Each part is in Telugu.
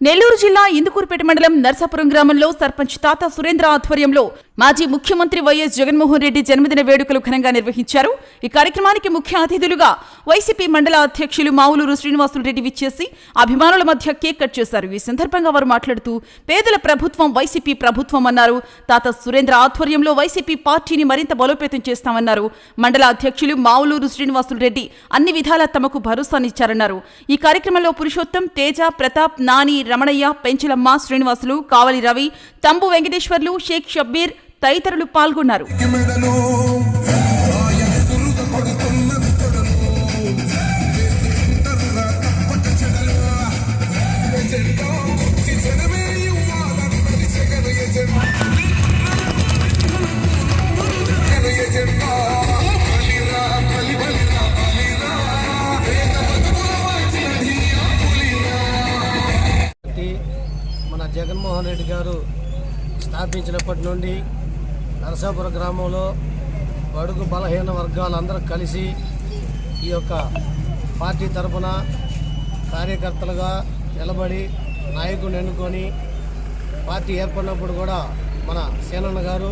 నెల్లూరు జిల్లా ఇందుకూరుపేట మండలం నర్సాపురం గ్రామంలో సర్పంచ్ తాత సురేంద్ర ఆధ్వర్యంలో మాజీ ముఖ్యమంత్రి వైఎస్ జగన్మోహన్ రెడ్డి జన్మదిన వేడుకలు ఘనంగా నిర్వహించారు. ఈ కార్యక్రమానికి ముఖ్య అతిథులుగా వైసీపీ మండల అధ్యక్షులు మావులూరు శ్రీనివాసులు రెడ్డి విచ్చేసి అభిమానుల మధ్య కేక్ కట్ చేశారు. ఈ సందర్భంగా వారు మాట్లాడుతూ పేదల ప్రభుత్వం వైసీపీ ప్రభుత్వం అన్నారు. తాత సురేంద్ర ఆధ్వర్యంలో వైసీపీ పార్టీని మరింత బలోపేతం చేస్తామన్నారు. మండల అధ్యక్షులు మావులూరు శ్రీనివాసులు రెడ్డి అన్ని విధాలా తమకు భరోసానిచ్చారన్నారు. ఈ కార్యక్రమంలో పురుషోత్తం తేజ ప్రతాప్ నాని రమణయ్య పెంచలమ్మ శ్రీనివాసులు కావలి రవి తంబు వెంకటేశ్వర్లు షేక్ షబ్బీర్ తదితరులు పాల్గొన్నారు. మన జగన్మోహన్ రెడ్డి గారు స్థాపించినప్పటి నుండి నరసాపుర గ్రామంలో బడుగు బలహీన వర్గాలందరూ కలిసి ఈ యొక్క పార్టీ తరఫున కార్యకర్తలుగా నిలబడి నాయకుడిని ఎన్నుకొని పార్టీ ఏర్పడినప్పుడు కూడా మన సేనన్న గారు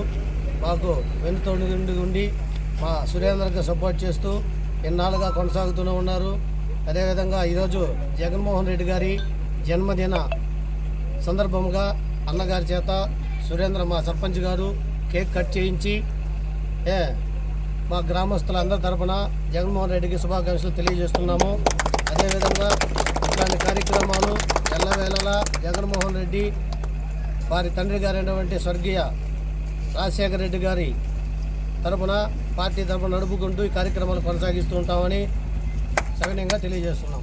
మాకు వెనుతోడి ఉండి మా సురేంద్రకి సపోర్ట్ చేస్తూ ఎన్నాళ్ళుగా కొనసాగుతూనే ఉన్నారు. అదేవిధంగా ఈరోజు జగన్మోహన్ రెడ్డి గారి జన్మదిన సందర్భంగా అన్నగారి చేత సురేంద్ర మా సర్పంచ్ గారు కేక్ కట్ చేయించి ఏ మా గ్రామస్తులందరి తరఫున జగన్మోహన్ రెడ్డికి శుభాకాంక్షలు తెలియజేస్తున్నాము. అదేవిధంగా ఇట్లాంటి కార్యక్రమాలు ఎల్లవేళలా జగన్మోహన్ రెడ్డి వారి తండ్రి గారైనటువంటి స్వర్గీయ రాజశేఖర రెడ్డి గారి తరఫున పార్టీ తరపున నడుపుకుంటూ ఈ కార్యక్రమాలు కొనసాగిస్తూ ఉంటామని సవినయంగా తెలియజేస్తున్నాం.